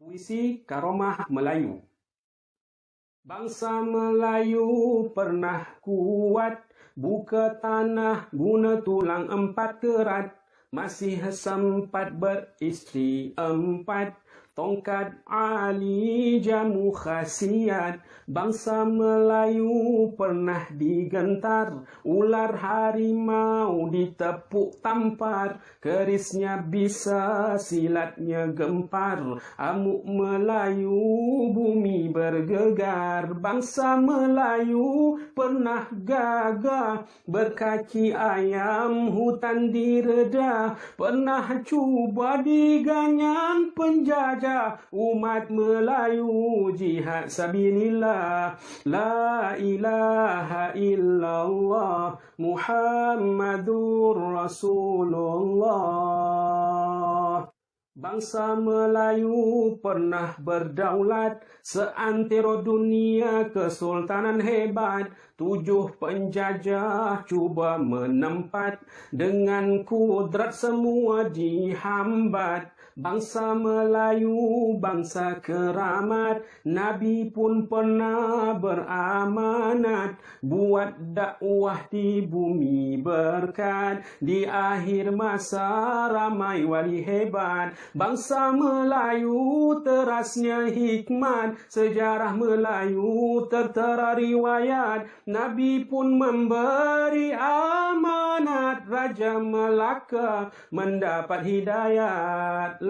Puisi Karomah Melayu. Bangsa Melayu pernah kuat Buka tanah guna tulang empat kerat. Masih sempat beristri empat Tongkat Ali jamu khasiat. Bangsa Melayu pernah digentar. Ular harimau ditepuk tampar. Kerisnya bisa silatnya gempar. Amuk Melayu bumi bergegar. Bangsa Melayu pernah gagah. Berkaki ayam hutan direda. Pernah cuba diganyang penjajah saja umat Melayu jihad sabilillah la ilaha illallah Muhammadur Rasulullah Bangsa Melayu pernah berdaulat seantero dunia kesultanan hebat. Tujuh penjajah cuba menempat dengan kudrat semua dihambat. Bangsa Melayu, bangsa keramat, Nabi pun pernah beramanat buat dakwah di bumi berkat. Di akhir masa ramai wali hebat, bangsa Melayu terasnya hikmat, sejarah Melayu tertera riwayat. Nabi pun memberi amanat, Raja Melaka mendapat hidayat.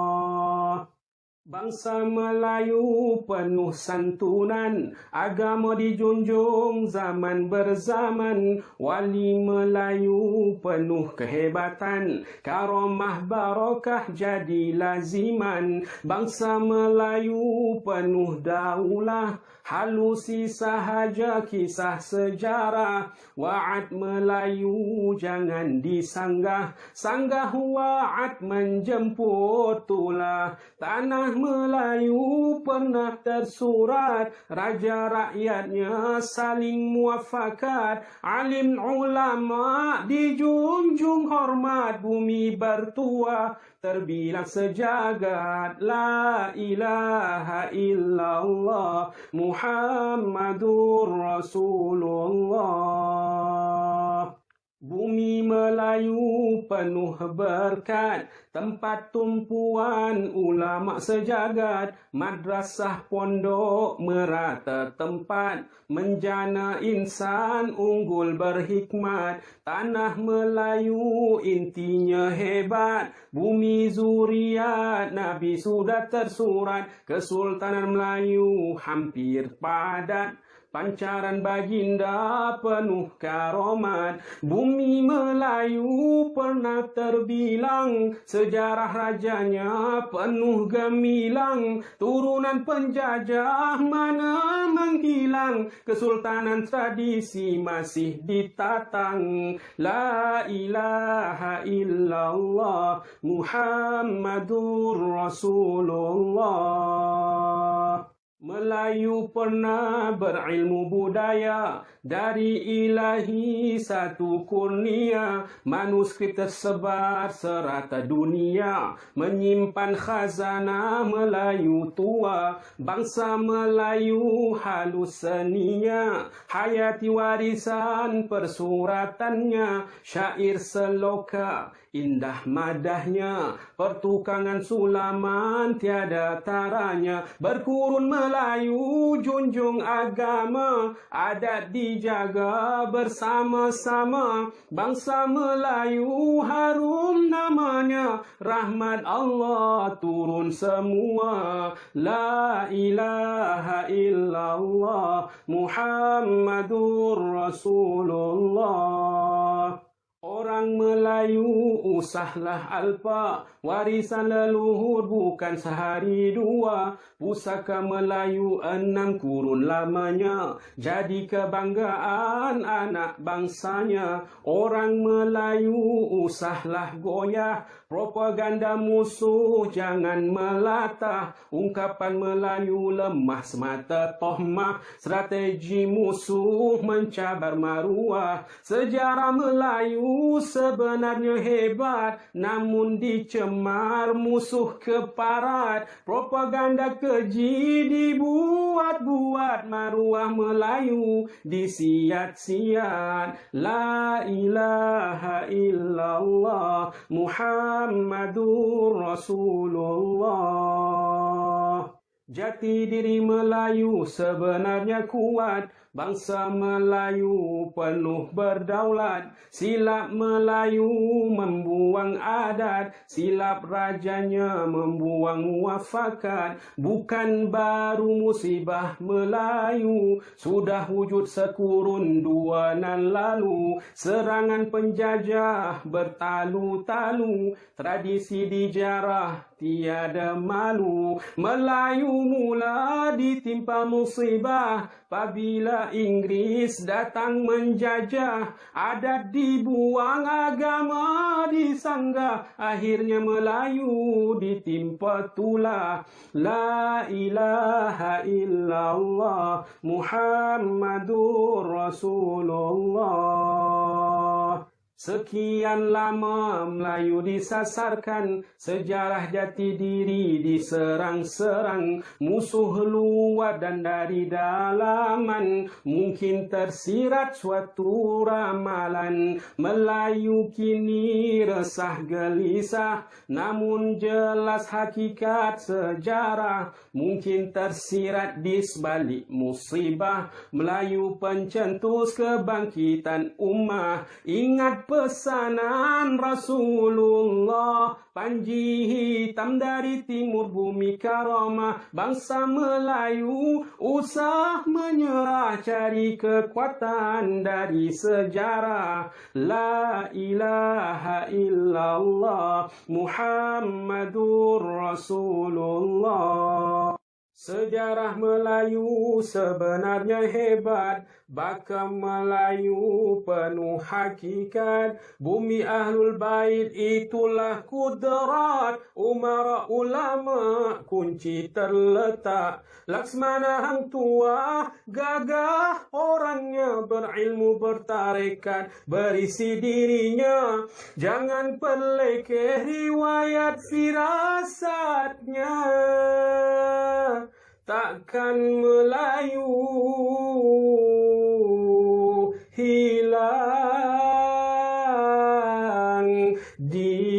Bangsa Melayu penuh santunan, agama dijunjung zaman berzaman, wali Melayu penuh kehebatan, karomah barakah jadi laziman. Bangsa Melayu penuh daulah, halusi sahaja kisah sejarah, wa'ad Melayu jangan disanggah, sanggah wa'ad menjemput tulah, tanah Melayu pernah tersurat. Raja rakyatnya saling muafakat. Alim ulama dijunjung hormat Bumi bertuah terbilang sejagat La ilaha illallah Muhammadur Rasulullah. Bumi Melayu penuh berkat, tempat tumpuan ulama sejagat, madrasah pondok merata tempat, menjana insan unggul berhikmat, tanah Melayu intinya hebat, bumi zuriat Nabi sudah tersurat, Kesultanan Melayu hampir padat, Pancaran baginda penuh karomat Bumi Melayu pernah terbilang. Sejarah rajanya penuh gemilang. Turunan penjajah mana menghilang. Kesultanan tradisi masih ditatang. La ilaha illallah Muhammadur Rasulullah Melayu pernah berilmu budaya. Dari ilahi satu kurnia. Manuskrip tersebar serata dunia. Menyimpan khazanah Melayu tua. Bangsa Melayu halus seninya hayati warisan persuratannya. Syair seloka indah madahnya. Pertukangan sulaman tiada taranya. Berkurun Melayu junjung agama adat dijaga bersama-sama. Bangsa Melayu harum namanya. Rahmat Allah turun semua. La ilaha illallah Muhammadur Rasulullah usahlah alpa. Warisan leluhur bukan sehari dua. Pusaka Melayu enam kurun lamanya. Jadi kebanggaan anak bangsanya. Orang Melayu usahlah goyah. Propaganda musuh jangan melatah. Ungkapan Melayu lemah semata tohmah. Strategi musuh mencabar maruah. Sejarah Melayu sebenarnya hebat Namun dicemar musuh keparat. Propaganda keji dibuat-buat. Maruah Melayu disiat-siat. La ilaha illallah Muhammadur Rasulullah. Jati diri Melayu sebenarnya kuat Bangsa Melayu penuh berdaulat Silap Melayu membuang adat Silap rajanya membuang wafakat Bukan baru musibah Melayu Sudah wujud sekurun dua nan lalu. Serangan penjajah bertalu-talu Tradisi dijarah tiada malu. Melayu mula ditimpa musibah Apabila Inggris datang menjajah. Adat dibuang agama disanggah Akhirnya Melayu ditimpa tulah La ilaha illallah Muhammadur Rasulullah Sekian lama Melayu disasarkan, sejarah jati diri diserang-serang, musuh luar dan dari dalaman, mungkin tersirat suatu ramalan. Melayu kini resah gelisah, namun jelas hakikat sejarah, mungkin tersirat di sebalik musibah. Melayu pencetus kebangkitan ummah, ingat pesanan Rasulullah. Panji hitam dari timur bumi karamah Bangsa Melayu usah menyerah Cari kekuatan dari sejarah. La ilaha illallah Muhammadur Rasulullah. Sejarah Melayu sebenarnya hebat Baka Melayu penuh hakikat. Bumi Ahlul Bait itulah kudrat. Umara ulama kunci terletak. Laksmana Hang Tua gagah Orangnya berilmu bertarekat Berisi dirinya. Jangan pelekeh riwayat firasatnya. Takkan Melayu hilang di